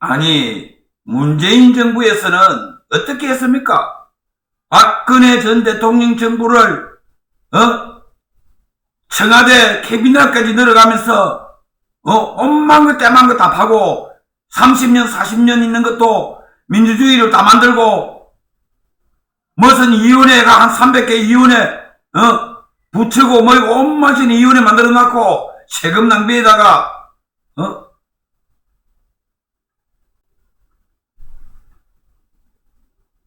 아니, 문재인 정부에서는 어떻게 했습니까? 박근혜 전 대통령 정부를, 어? 청와대 캐비넷까지 들어가면서, 어, 엄만 거, 때만 거다 파고, 30년, 40년 있는 것도 민주주의를 다 만들고, 무슨 위원회가 한 300개 위원회, 어? 붙이고, 뭐, 온만신 위원회 만들어 놨고, 세금 낭비에다가, 어?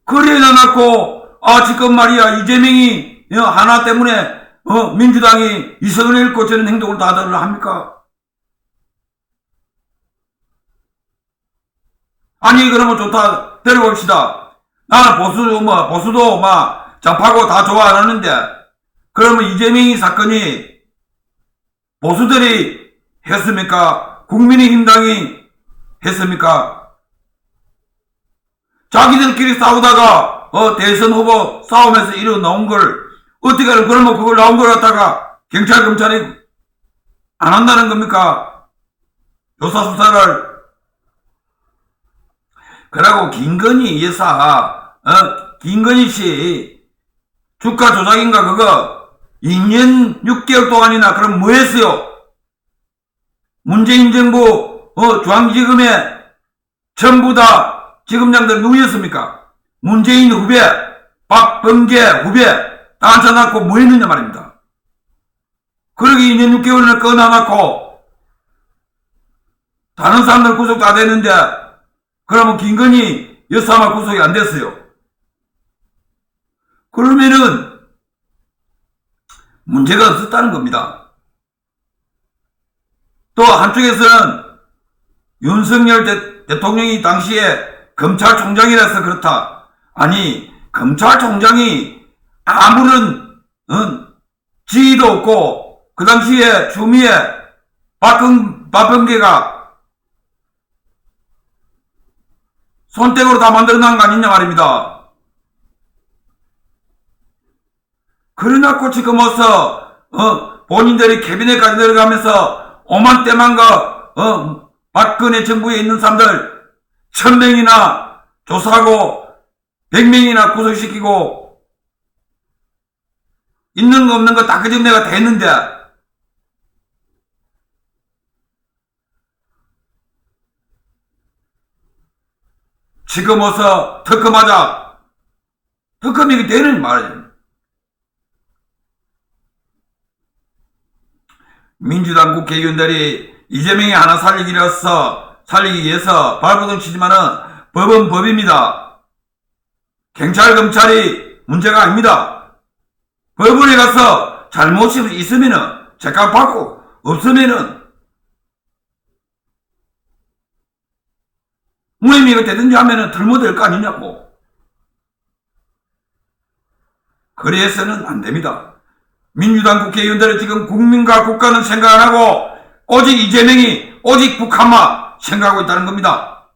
그래 놔놓고, 아, 지금 말이야, 이재명이, 어, 하나 때문에, 어, 민주당이 이성을 잃고 저런 행동을 다들 합니까? 아니, 그러면 좋다. 데려봅시다. 나는 보수, 뭐, 보수도, 막, 좌파고 다 좋아 안 하는데, 그러면 이재명이 사건이 보수들이 했습니까? 국민의힘당이 했습니까? 자기들끼리 싸우다가 어 대선 후보 싸움에서 이러 나온 걸 어떻게 하는 그러면 그걸 나온 걸 갖다가 경찰 검찰이 안 한다는 겁니까? 조사 수사를 그러고 김건희 여사 어 김건희 씨 주가 조작인가 그거 2년 6개월 동안이나 그럼 뭐 했어요? 문재인 정부 어 중앙지검에 전부 다 지검장들 누구였습니까? 문재인 후배, 박범계 후배 다 앉혀놓고 뭐 했느냐 말입니다. 그러게 2년 6개월을 꺼놔놓고 다른 사람들 구속 다 됐는데 그러면 김건희 여사만 구속이 안 됐어요. 그러면은 문제가 없었다는 겁니다. 또 한쪽에서는 윤석열 대, 대통령이 당시에 검찰총장이라서 그렇다. 아니, 검찰총장이 아무런, 어, 지위도 없고, 그 당시에 추미애 박근, 박범계가 손땡으로 다 만들어 놓은 거 아니냐 말입니다. 그래놓고 지금 어서, 어, 본인들이 캐비넷까지 들어가면서 오만 때만 거, 어, 박근혜 정부에 있는 사람들 천 명이나 조사하고 백 명이나 구속시키고 있는 거 없는 거 다 그집 내가 다 했는데 지금 어서 특검하자 특검이 되는 말이죠. 민주당 국회의원들이 이재명이 하나 살리기 위해서 살리기 위해서 발버둥 치지만은 법은 법입니다. 경찰 검찰이 문제가 아닙니다. 법원에 가서 잘못이 있으면은 재판 받고 없으면은 무혐의가 되든지 하면은 들모될 거 아니냐고. 그래서는 안 됩니다. 민주당 국회의원들은 지금 국민과 국가는 생각 안 하고 오직 이재명이 오직 북한만 생각하고 있다는 겁니다.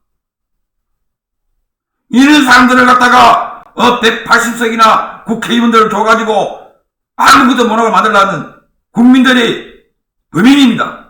이런 사람들을 갖다가 어 180석이나 국회의원들을 줘가지고 아무것도 못하고 만들라는 국민들이 범인입니다.